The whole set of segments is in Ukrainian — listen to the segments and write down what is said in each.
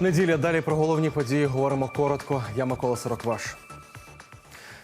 Неділя далі про головні події говоримо коротко. Я Микола Сорокваш.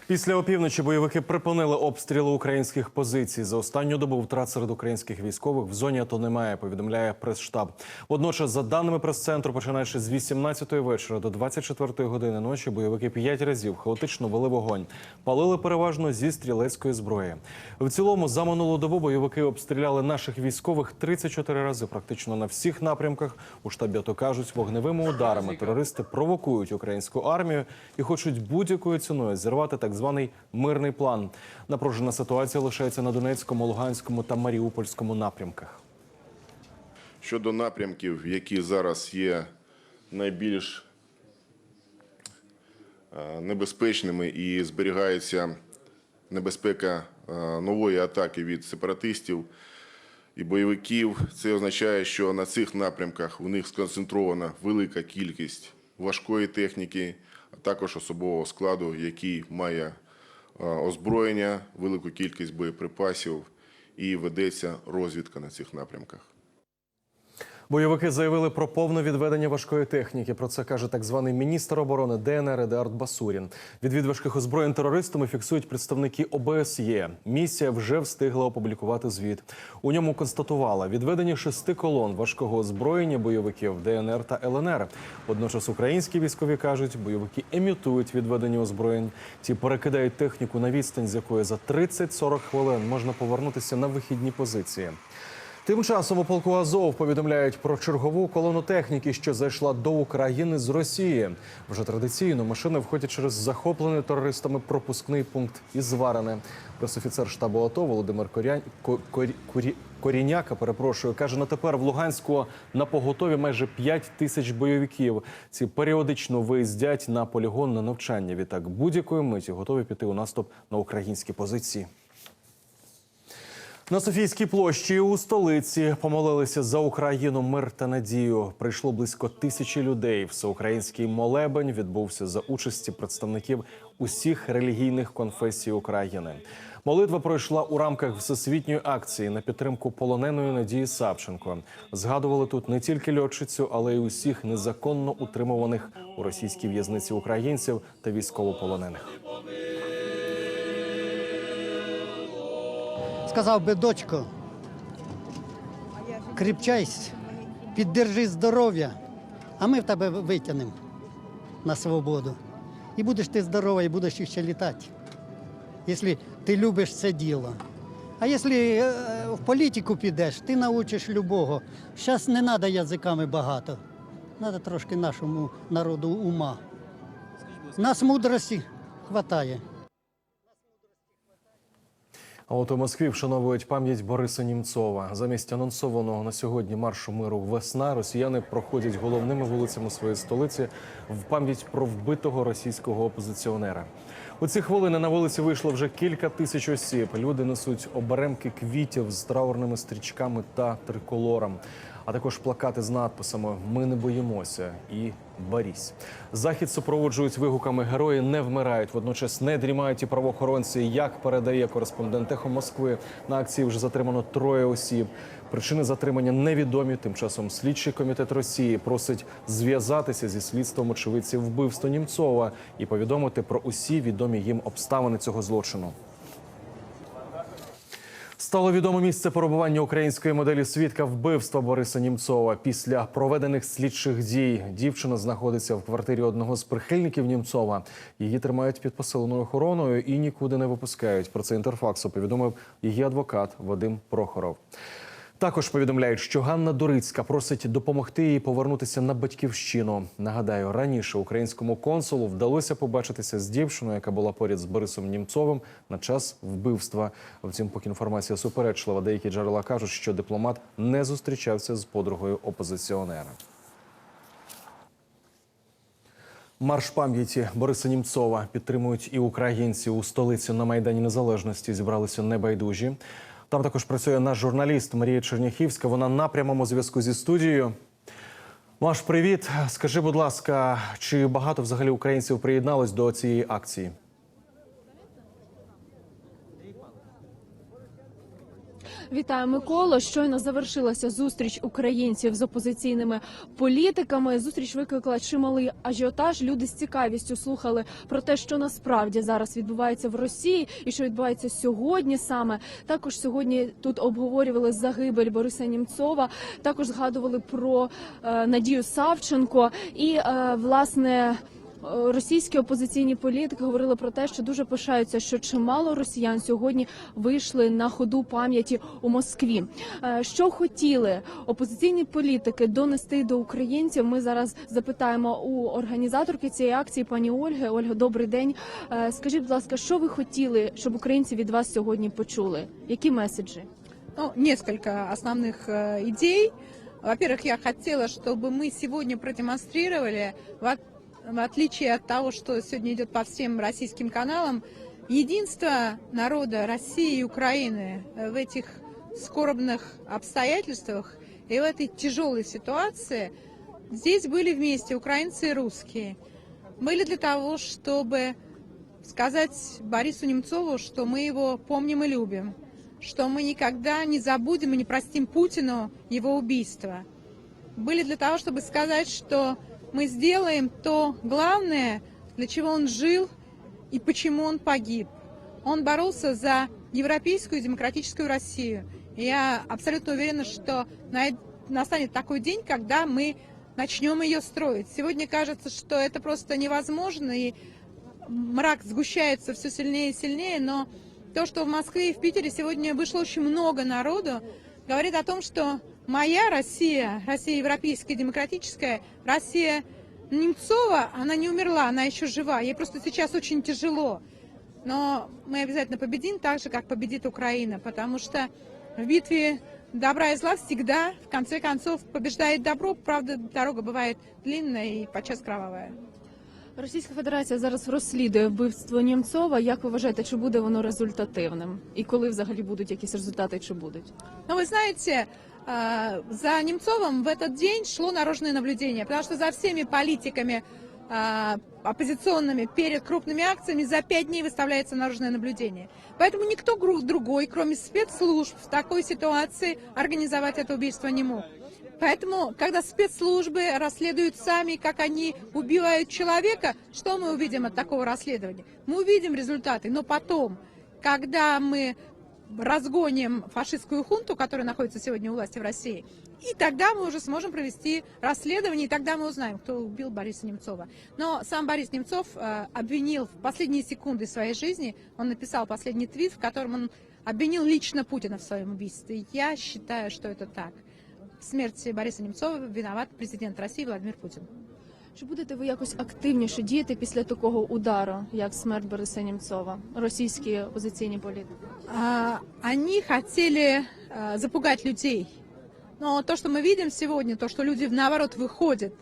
Після опівночі бойовики припинили обстріли українських позицій. За останню добу втрат серед українських військових в зоні АТО немає. Повідомляє прес-штаб. Водночас, за даними прес-центру, починаючи з 18-ї вечора до 24-ї години ночі, бойовики п'ять разів хаотично вели вогонь, палили переважно зі стрілецької зброї. В цілому за минулу добу бойовики обстріляли наших військових 34 рази, практично на всіх напрямках. У штабі АТО кажуть, вогневими ударами терористи провокують українську армію і хочуть будь-якою ціною зірвати так званий мирний план. Напружена ситуація лишається на Донецькому, Луганському та Маріупольському напрямках. Щодо напрямків, які зараз є найбільш е, небезпечними і зберігається небезпека е, нової атаки від сепаратистів і бойовиків, це означає, що на цих напрямках у них сконцентрована велика кількість важкої техніки, також особового складу, який має е, озброєння, велику кількість боєприпасів і ведеться розвідка на цих напрямках. Бойовики заявили про повне відведення важкої техніки. Про це каже так званий міністр оборони ДНР Едуард Басурін. Відвід важких озброєнь терористами фіксують представники ОБСЄ. Місія вже встигла опублікувати звіт. У ньому констатувала відведення шести колон важкого озброєння бойовиків ДНР та ЛНР. Водночас українські військові кажуть, бойовики емітують відведення озброєнь. Ті перекидають техніку на відстань, з якої за 30-40 хвилин можна повернутися на вихідні позиції. Тим часом у полку Азов повідомляють про чергову колону техніки, що зайшла до України з Росії. Вже традиційно машини входять через захоплений терористами пропускний пункт Ізварене. Пресофіцер штабу АТО Володимир Корянь... Ко- Корі... Корі... Коріняка, перепрошую, каже, на тепер в Луганську на поготові майже 5 тисяч бойовиків. Ці періодично виїздять на полігон на навчання. Відтак будь-якої миті готові піти у наступ на українські позиції. На Софійській площі у столиці помолилися за Україну, мир та надію. Прийшло близько тисячі людей. Всеукраїнський молебень відбувся за участі представників усіх релігійних конфесій України. Молитва пройшла у рамках всесвітньої акції на підтримку полоненої Надії Савченко. Згадували тут не тільки льотчицю, але й усіх незаконно утримуваних у російській в'язниці українців та військовополонених. Сказав би, дочко, кріпчайся, піддержи здоров'я, а ми в тебе витягнемо на свободу. І будеш ти здорова, і будеш ще літати, якщо ти любиш це діло. А якщо е, в політику підеш, ти навчиш любого. Зараз не треба язиками багато. Треба трошки нашому народу ума. Нас мудрості вистачає. А от у Москві вшановують пам'ять Бориса Німцова. Замість анонсованого на сьогодні маршу миру весна росіяни проходять головними вулицями своєї столиці в пам'ять про вбитого російського опозиціонера. У ці хвилини на вулиці вийшло вже кілька тисяч осіб. Люди несуть оберемки квітів з траурними стрічками та триколором, а також плакати з надписами Ми не боїмося і Борісь. Захід супроводжують вигуками Герої не вмирають. Водночас не дрімають і правоохоронці. Як передає кореспондент «Ехо Москви, на акції вже затримано троє осіб. Причини затримання невідомі. Тим часом слідчий комітет Росії просить зв'язатися зі слідством очевидців вбивства Німцова і повідомити про усі відомі їм обставини цього злочину. Стало відомо місце перебування української моделі свідка вбивства Бориса Німцова. Після проведених слідчих дій дівчина знаходиться в квартирі одного з прихильників Німцова. Її тримають під посиленою охороною і нікуди не випускають. Про це інтерфаксу повідомив її адвокат Вадим Прохоров. Також повідомляють, що Ганна Дорицька просить допомогти їй повернутися на батьківщину. Нагадаю, раніше українському консулу вдалося побачитися з дівчиною, яка була поряд з Борисом Німцовим на час вбивства. Втім, поки інформація суперечлива, деякі джерела кажуть, що дипломат не зустрічався з подругою опозиціонера. Марш пам'яті Бориса Німцова підтримують і українці у столиці на майдані Незалежності. Зібралися небайдужі. Там також працює наш журналіст Марія Черняхівська. Вона на прямому зв'язку зі студією. Маш, привіт. Скажи, будь ласка, чи багато взагалі українців приєдналось до цієї акції? Вітаю, Миколо. Щойно завершилася зустріч українців з опозиційними політиками. Зустріч викликала чималий ажіотаж. Люди з цікавістю слухали про те, що насправді зараз відбувається в Росії, і що відбувається сьогодні. Саме також сьогодні тут обговорювали загибель Бориса Німцова. Також згадували про е, Надію Савченко і е, власне Е, Російські опозиційні політики говорили про те, що дуже пишаються, що чимало росіян сьогодні вийшли на ходу пам'яті у Москві. Е, Що хотіли опозиційні політики донести до українців? Ми зараз запитаємо у організаторки цієї акції, пані Ольги. Ольга, добрий день. Е, Скажіть, будь ласка, що ви хотіли, щоб українці від вас сьогодні почули? Які меседжі? Ну, несколько основных э, идей. Во-первых, я хотела, чтобы мы сегодня продемонстрировали, в, от- в отличие от того, что сегодня идет по всем российским каналам, единство народа России и Украины в этих скорбных обстоятельствах и в этой тяжелой ситуации. Здесь были вместе украинцы и русские. Были для того, чтобы сказать Борису Немцову, что мы его помним и любим, что мы никогда не забудем и не простим Путину его убийство. Были для того, чтобы сказать, что мы сделаем то главное, для чего он жил и почему он погиб. Он боролся за европейскую демократическую Россию. И я абсолютно уверена, что на- настанет такой день, когда мы начнем ее строить. Сегодня кажется, что это просто невозможно, и мрак сгущается все сильнее и сильнее, но то, что в Москве и в Питере сегодня вышло очень много народу, говорит о том, что моя Россия, Россия европейская, демократическая, Россия Немцова, она не умерла, она еще жива, ей просто сейчас очень тяжело. Но мы обязательно победим так же, как победит Украина, потому что в битве добра и зла всегда, в конце концов, побеждает добро. Правда, дорога бывает длинная и подчас кровавая. Російська Федерація зараз розслідує вбивство Німцова. Як ви вважаєте, чи буде воно результативним? І коли взагалі будуть якісь результати, чи будуть? Но вы знаете, э, за Немцовым в этот день шло наружное наблюдение, потому что за всеми политиками э, оппозиционными перед крупными акциями за пять дней выставляется наружное наблюдение. Поэтому никто другой, кроме спецслужб, в такой ситуации организовать это убийство не мог. Поэтому, когда спецслужбы расследуют сами, как они убивают человека, что мы увидим от такого расследования? Мы увидим результаты, но потом, когда мы разгоним фашистскую хунту, которая находится сегодня у власти в России, и тогда мы уже сможем провести расследование, и тогда мы узнаем, кто убил Бориса Немцова. Но сам Борис Немцов э, обвинил в последние секунды своей жизни, он написал последний твит, в котором он обвинил лично Путина в своем убийстве. Я считаю, что это так. В смерти Бориса Немцова виноват президент России Владимир Путин. Чи будете ви якось активніше діяти після такого удару, як смерть Бориса Німцова, російські опозиційні політики? А, Они хотели а, запугать людей. Но то, что мы видим сегодня, то, что люди наоборот выходят,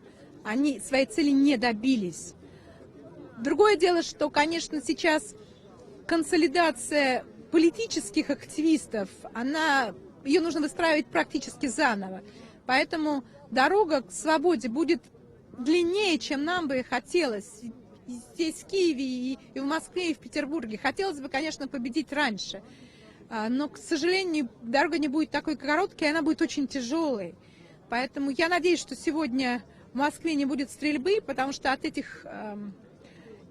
они своей цели не добились. Другое дело, что, конечно, сейчас консолидация политических активистов, она, ее нужно выстраивать практически заново. Поэтому дорога к свободе будет длиннее, чем нам бы хотелось. Здесь, в Киеве, и, и в Москве, и в Петербурге. Хотелось бы, конечно, победить раньше. А, Но, к сожалению, дорога не будет такой короткой, она будет очень тяжелой. Поэтому я надеюсь, что сегодня в Москве не будет стрельбы, потому что от этих эм,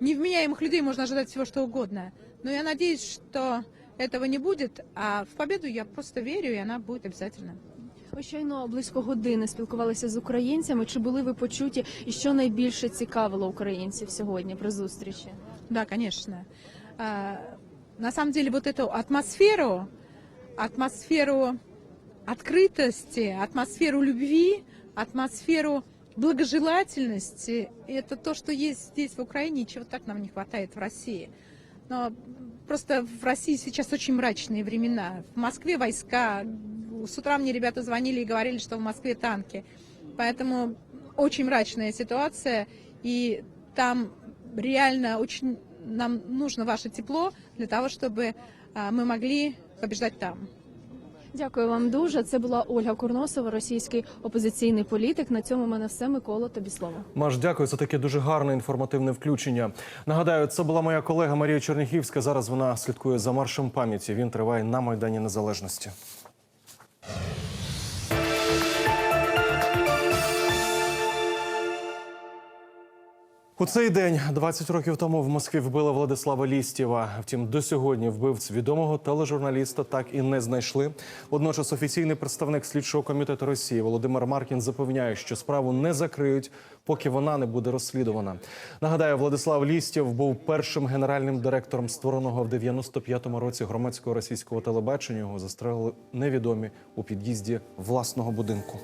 невменяемых людей можно ожидать всего что угодно. Но я надеюсь, что этого не будет, а в победу я просто верю, и она будет обязательно. Ви щойно близько години спілкувалися з українцями. Чи були ви почуті, і що найбільше цікавило українців сьогодні при зустрічі? Да, конечно. А, На самом деле вот эту атмосферу, атмосферу открытости, атмосферу любви, атмосферу благожелательности, это то, что есть здесь в Украине, и чего так нам не хватает в России. Но просто в России сейчас очень мрачные времена. В Москве войска. С утра мне ребята звонили и говорили, что в Москве танки. Поэтому очень мрачная ситуация. И там реально очень нам нужно ваше тепло для того, чтобы а, мы могли побеждать там. Дякую вам дуже. Це була Ольга Курносова, російський опозиційний політик. На цьому в мене все. Микола, тобі слово. Маш, дякую за таке дуже гарне інформативне включення. Нагадаю, це була моя колега Марія Черніхівська. Зараз вона слідкує за маршем пам'яті. Він триває на майдані Незалежності. you У цей день, 20 років тому, в Москві вбили Владислава Лістєва. Втім, до сьогодні вбивць відомого тележурналіста так і не знайшли. Водночас офіційний представник слідчого комітету Росії Володимир Маркін запевняє, що справу не закриють, поки вона не буде розслідувана. Нагадаю, Владислав Лістєв був першим генеральним директором створеного в 95-му році громадського російського телебачення. Його застрелили невідомі у під'їзді власного будинку.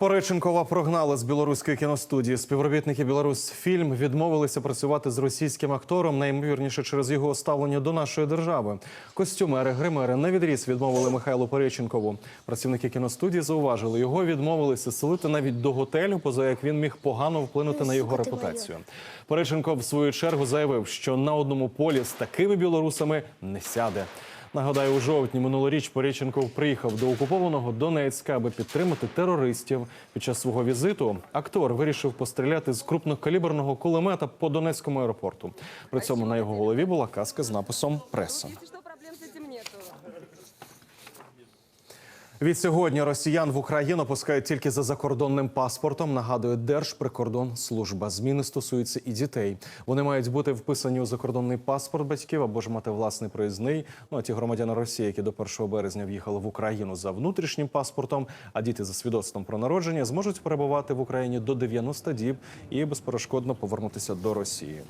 Пореченкова прогнали з білоруської кіностудії. Співробітники «Білорусфільм» відмовилися працювати з російським актором, найімовірніше через його ставлення до нашої держави. Костюмери, гримери на відріз відмовили Михайлу Пореченкову. Працівники кіностудії зауважили, його відмовилися селити навіть до готелю, поза як він міг погано вплинути на його репутацію. Пореченков в свою чергу заявив, що на одному полі з такими білорусами не сяде. Нагадаю, у жовтні минулоріч Поріченков приїхав до окупованого Донецька, аби підтримати терористів. Під час свого візиту актор вирішив постріляти з крупнокаліберного кулемета по Донецькому аеропорту. При цьому на його голові була каска з написом Преса. Если что, проблем с этим нету. Від сьогодні росіян в Україну пускають тільки за закордонним паспортом. Нагадує Держприкордонслужба. Зміни стосуються і дітей. Вони мають бути вписані у закордонний паспорт батьків або ж мати власний проїзний. Ну а ті громадяни Росії, які до 1 березня в'їхали в Україну за внутрішнім паспортом, а діти за свідоцтвом про народження зможуть перебувати в Україні до 90 діб і безперешкодно повернутися до Росії.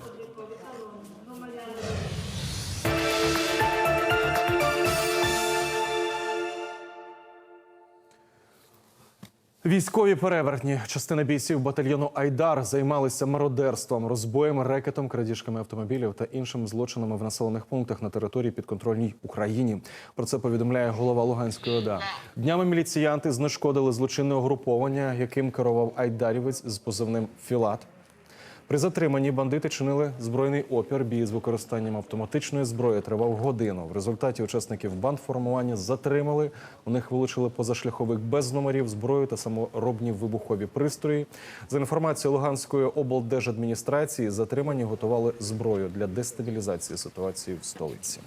Військові перевертні частина бійців батальйону Айдар займалися мародерством, розбоєм, рекетом, крадіжками автомобілів та іншими злочинами в населених пунктах на території підконтрольній Україні. Про це повідомляє голова Луганської ОДА. Днями міліціянти знешкодили злочинне угруповання, яким керував айдарівець з позивним Філат. При затриманні бандити чинили збройний опір. Бій з використанням автоматичної зброї тривав годину. В результаті учасників бандформування затримали. У них вилучили позашляховик без номерів, зброю та саморобні вибухові пристрої. За інформацією Луганської облдержадміністрації, затримані готували зброю для дестабілізації ситуації в столиці.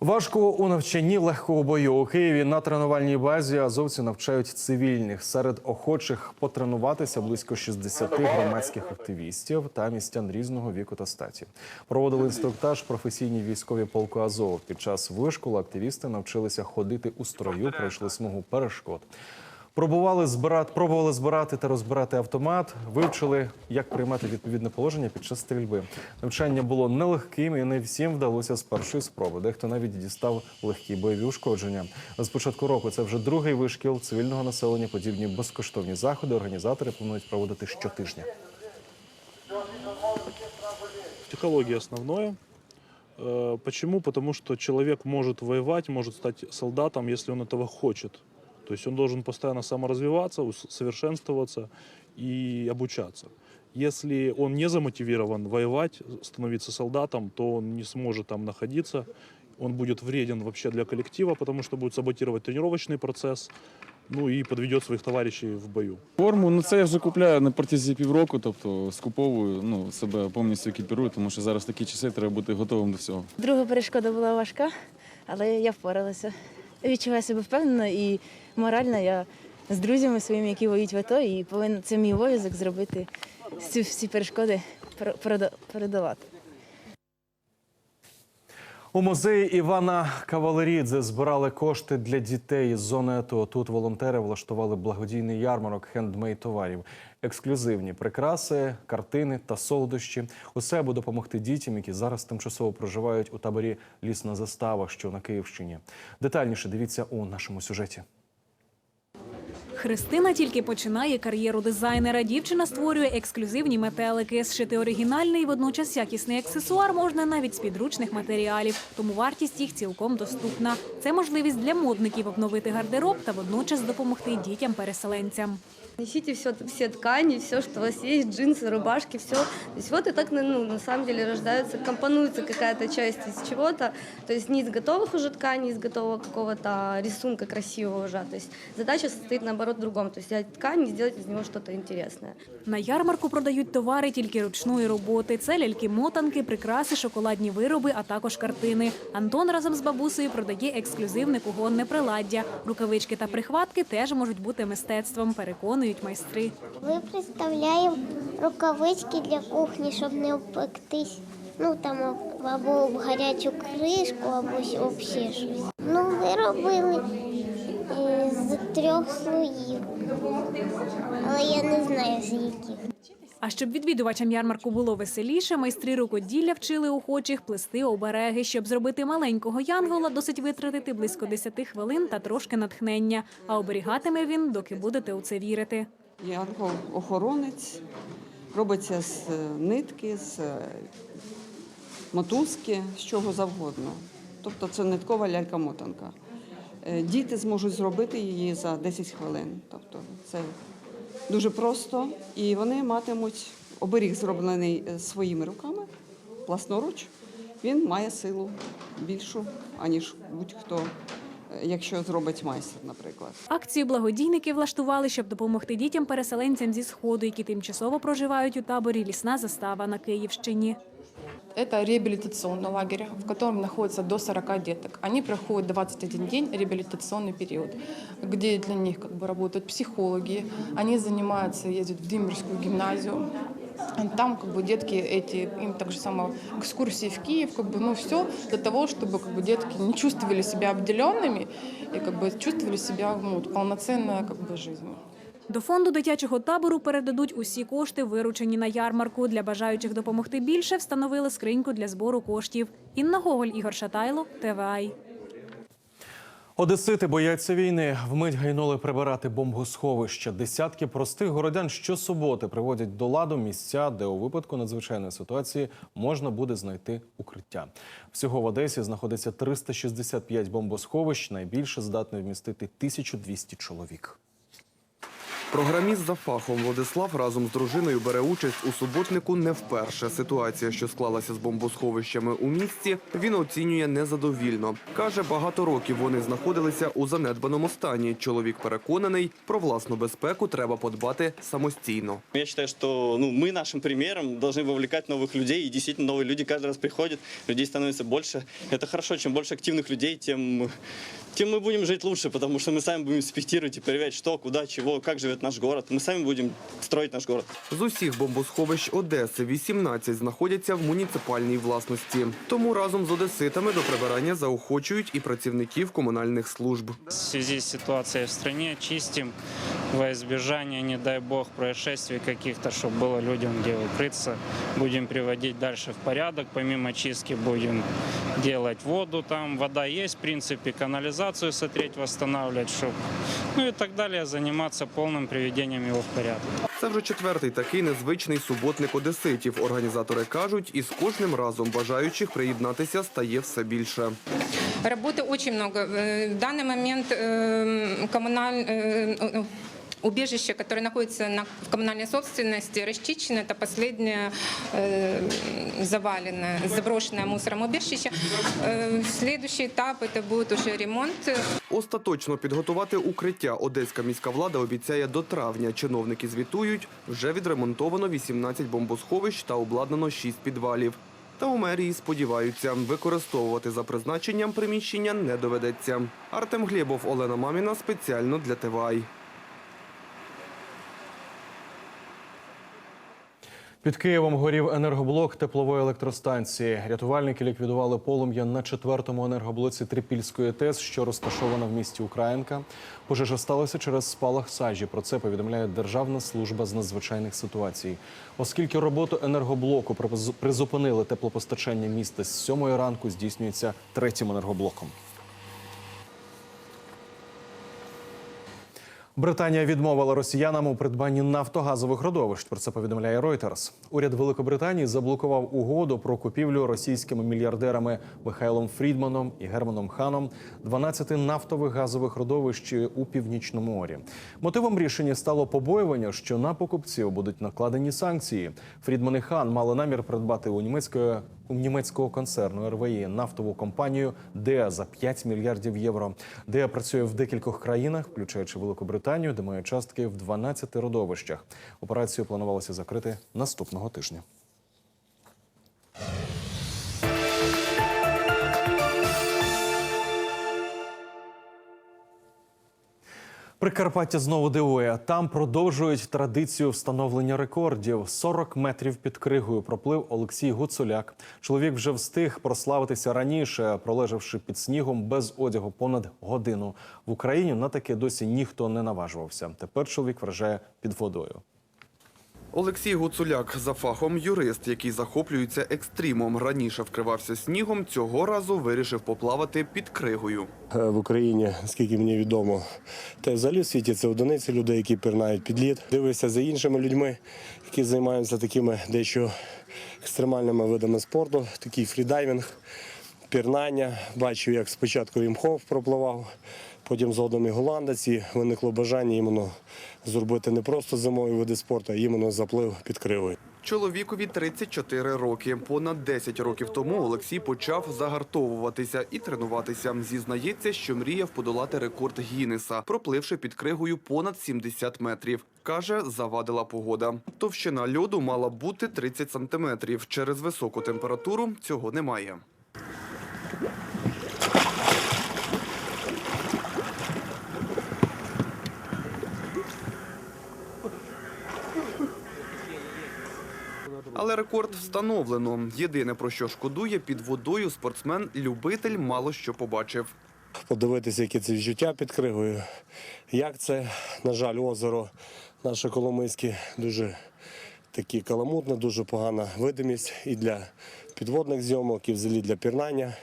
Важко у навчанні легкого бою у Києві на тренувальній базі азовці навчають цивільних. Серед охочих потренуватися близько 60 громадських активістів та містян різного віку та статі. Проводили інструктаж професійні військові полку Азов. Під час вишколу активісти навчилися ходити у строю, пройшли смугу перешкод. Пробували збирати, пробували збирати та розбирати автомат, вивчили, як приймати відповідне положення під час стрільби. Навчання було нелегким і не всім вдалося з першої спроби. Дехто навіть дістав легкі бойові ушкодження. З початку року це вже другий вишкіл цивільного населення. Подібні безкоштовні заходи організатори планують проводити щотижня. Психология основное. Э, Почему? Потому что человек может воевать, может стать солдатом, если он этого хочет. То есть он должен постоянно саморазвиваться, совершенствоваться и обучаться. Если он не замотивирован воевать, становиться солдатом, то он не сможет там находиться. Он будет вреден вообще для коллектива, потому что будет саботировать тренировочный процесс, ну и подведет своих товарищей в бою. Форму, ну це я вже купляю на протязі півроку, тобто скуповую, ну, себе повністю екіпірую, тому що зараз такі часи треба бути готовим до всього. Друга перешкода була важка, але я впоралася. Відчуваю себе впевнено і морально я з друзями своїми, які воюють в АТО, і повинна це мій обов'язок зробити ці всі перешкоди пер- переда- передолати. У музеї Івана Кавалерідзе збирали кошти для дітей із зони АТО. Тут волонтери влаштували благодійний ярмарок хендмейд товарів, ексклюзивні прикраси, картини та солодощі. Усе аби допомогти дітям, які зараз тимчасово проживають у таборі Лісна застава, що на Київщині. Детальніше дивіться у нашому сюжеті. Христина тільки починає кар'єру дизайнера. Дівчина створює ексклюзивні метелики. Зшити оригінальний і водночас якісний аксесуар можна навіть з підручних матеріалів, тому вартість їх цілком доступна. Це можливість для модників обновити гардероб та водночас допомогти дітям-переселенцям. Несите все, все ткани, все, что у вас есть, джинсы, рубашки, все. То есть вот и так, ну, на самом деле рождаются, компонуется какая-то часть из чего-то. То есть не из готовых уже тканей, из готового какого-то рисунка красивого уже. То есть задача состоит наоборот в другом. То есть взять ткань и сделать из него что-то интересное. На ярмарку продають товари тільки ручної роботи. Це ляльки-мотанки, прикраси, шоколадні вироби, а також картини. Антон разом з бабусею продає ексклюзивне кухонне приладдя. Рукавички та прихватки теж можуть бути мистецтвом, переконують майстри. Ми представляємо рукавички для кухні, щоб не обпектись. Ну там або об гарячу кришку, або ще щось. Ну, ми робили е, з трьох слоїв. Але я не знаю з яких. А щоб відвідувачам ярмарку було веселіше, майстри рукоділля вчили охочих плести обереги. Щоб зробити маленького янгола, досить витратити близько 10 хвилин та трошки натхнення. А оберігатиме він, доки будете у це вірити. Янгол-охоронець робиться з е, нитки, з е, мотузки, з чого завгодно. Тобто це ниткова лялька-мотанка. Е, Діти зможуть зробити її за 10 хвилин. Тобто це дуже просто. І вони матимуть оберіг, зроблений е, своїми руками, власноруч. Він має силу більшу, аніж будь-хто, е, якщо зробить майстер, наприклад. Акцію благодійники влаштували, щоб допомогти дітям-переселенцям зі сходу, які тимчасово проживають у таборі Лісна застава на Київщині. Это реабилитационный лагерь, в котором находится до 40 деток. Они проходят 21 день реабилитационный период, где для них как бы работают психологи. Они занимаются, ездят в Димирскую гимназию. Там как бы детки эти, им так же само экскурсии в Киев, как бы, ну все для того, чтобы как бы детки не чувствовали себя обделенными и как бы чувствовали себя ну, вот, полноценной как бы жизнью. До фонду дитячого табору передадуть усі кошти, виручені на ярмарку. Для бажаючих допомогти більше встановили скриньку для збору коштів. Інна Гоголь, Ігор Шатайло, ТВАЙ. Одесити бояться війни. Вмить гайнули прибирати бомбосховища. Десятки простих городян щосуботи приводять до ладу місця, де у випадку надзвичайної ситуації можна буде знайти укриття. Всього в Одесі знаходиться 365 бомбосховищ. Найбільше здатне вмістити 1200 чоловік. Програміст за фахом Владислав разом з дружиною бере участь у суботнику не вперше. Ситуація, що склалася з бомбосховищами у місті, він оцінює незадовільно. Каже, багато років вони знаходилися у занедбаному стані. Чоловік переконаний, про власну безпеку треба подбати самостійно. Я считаю, что ну, мы нашим примером должны вовлекать новых людей. И действительно, новые люди каждый раз приходят, людей становится больше. Это хорошо, чем больше активных людей, тем, тем мы будем жить лучше, потому что мы сами будем инспектировать и проверять, что, куда, чего, как живет наш город. Мы сами будем строить наш город. З усіх бомбосховищ Одеси 18 знаходяться в муніципальній власності. Тому разом з одеситами до прибирання заохочують і працівників комунальних служб. В связи с ситуацией в стране чистим во избежание, не дай бог, происшествий каких-то, чтобы было людям где укрыться. Будем приводить дальше в порядок. Помимо чистки будем делать воду там. Вода есть, в принципе, канализацию сотреть, восстанавливать, чтобы... Ну и так далее, заниматься полным приведением его в порядок. Це вже четвертий такий незвичний суботник одеситів. Організатори кажуть, і з кожним разом бажаючих приєднатися стає все більше. Работы очень много. Э, В данный момент э, коммуналь... э, э, Убежище, которое находится на, в коммунальной собственности, расчищено. Это последнее э, заваленное, заброшенное мусором убежище. Э, следующий этап это будет уже ремонт. Остаточно підготувати укриття одеська міська влада обіцяє до травня. Чиновники звітують, вже відремонтовано 18 бомбосховищ та обладнано 6 підвалів. Та у мерії сподіваються, використовувати за призначенням приміщення не доведеться. Артем Глєбов, Олена Маміна спеціально для ТВАЙ. Під Києвом горів енергоблок теплової електростанції. Рятувальники ліквідували полум'я на четвертому енергоблоці Трипільської ТЕС, що розташована в місті Українка. Пожежа сталася через спалах сажі. Про це повідомляє Державна служба з надзвичайних ситуацій. Оскільки роботу енергоблоку призупинили теплопостачання міста з сьомої ранку, здійснюється третім енергоблоком. Британія відмовила росіянам у придбанні нафтогазових родовищ. Про це повідомляє Reuters. Уряд Великобританії заблокував угоду про купівлю російськими мільярдерами Михайлом Фрідманом і Германом Ханом 12 нафтових газових родовищ у північному морі. Мотивом рішення стало побоювання, що на покупців будуть накладені санкції. Фрідман і Хан мали намір придбати у німецької німецького концерну РВІ нафтову компанію ДЕА за 5 мільярдів євро. ДЕА працює в декількох країнах, включаючи Великобританію, де має частки в 12 родовищах. Операцію планувалося закрити наступного тижня. Прикарпаття знову дивує. Там продовжують традицію встановлення рекордів. 40 метрів під кригою проплив Олексій Гуцуляк. Чоловік вже встиг прославитися раніше, пролежавши під снігом без одягу понад годину. В Україні на таке досі ніхто не наважувався. Тепер чоловік вражає під водою. Олексій Гуцуляк за фахом юрист, який захоплюється екстримом. Раніше вкривався снігом, цього разу вирішив поплавати під кригою. Е, в Україні, скільки мені відомо, та взагалі в світі це одиниці людей, які пірнають під лід. Дивився за іншими людьми, які займаються такими дещо екстремальними видами спорту, такий фрідайвінг, пірнання. Бачив, як спочатку Вімхов пропливав, потім згодом і голландець. Виникло бажання іменно зробити не просто зимові види спорту, а іменно заплив під кривою. Чоловікові 34 роки. Понад 10 років тому Олексій почав загартовуватися і тренуватися. Зізнається, що мріяв подолати рекорд Гіннеса, пропливши під кригою понад 70 метрів. Каже, завадила погода. Товщина льоду мала бути 30 сантиметрів. Через високу температуру цього немає. Але рекорд встановлено. Єдине про що шкодує під водою спортсмен-любитель мало що побачив. Подивитися, які це відчуття під кригою. Як це, на жаль, озеро наше Коломийське дуже такі каламутне, дуже погана видимість і для підводних зйомок, і взагалі для пірнання.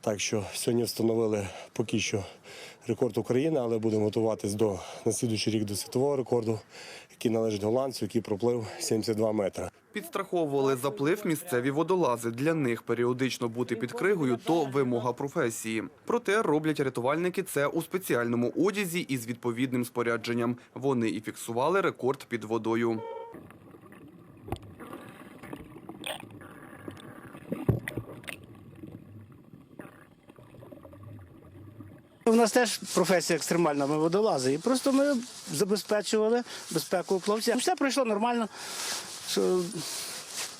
Так що сьогодні встановили поки що рекорд України, але будемо готуватись до на рік до світового рекорду, який належить голландцю, який проплив 72 метри. Підстраховували заплив місцеві водолази. Для них періодично бути під кригою – то вимога професії. Проте роблять рятувальники це у спеціальному одязі із відповідним спорядженням. Вони і фіксували рекорд під водою. У нас теж професія екстремальна, ми водолази. І просто ми забезпечували безпеку плавця. Все пройшло нормально. Що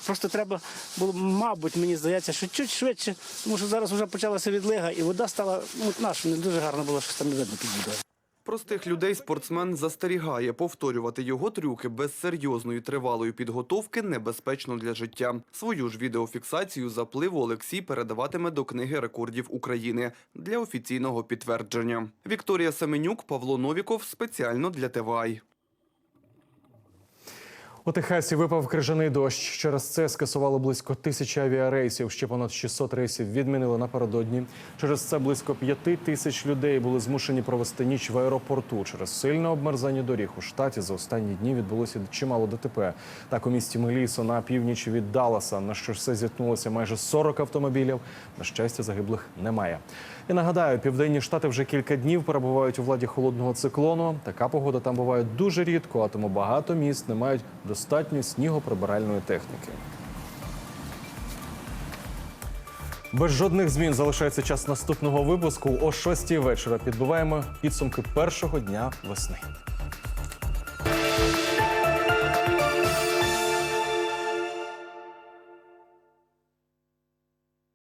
просто треба було, мабуть, мені здається, що чуть швидше, тому що зараз вже почалася відлига, і вода стала мутна, що не дуже гарно було, що там не видно під водою. Простих людей спортсмен застерігає. Повторювати його трюки без серйозної тривалої підготовки небезпечно для життя. Свою ж відеофіксацію запливу Олексій передаватиме до книги рекордів України для офіційного підтвердження. Вікторія Семенюк, Павло Новіков спеціально для ТВАЙ. У Техасі випав крижаний дощ. Через це скасували близько тисячі авіарейсів. Ще понад 600 рейсів відмінили напередодні. Через це близько п'яти тисяч людей були змушені провести ніч в аеропорту. Через сильне обмерзання доріг у штаті за останні дні відбулося чимало ДТП. Так у місті Мелісо на північ від Далласа на шосе зіткнулося майже 40 автомобілів. На щастя, загиблих немає. І нагадаю, південні штати вже кілька днів перебувають у владі холодного циклону. Така погода там буває дуже рідко, а тому багато міст не мають достатньо снігоприбиральної техніки. Без жодних змін залишається час наступного випуску. О 6 вечора підбиваємо підсумки першого дня весни.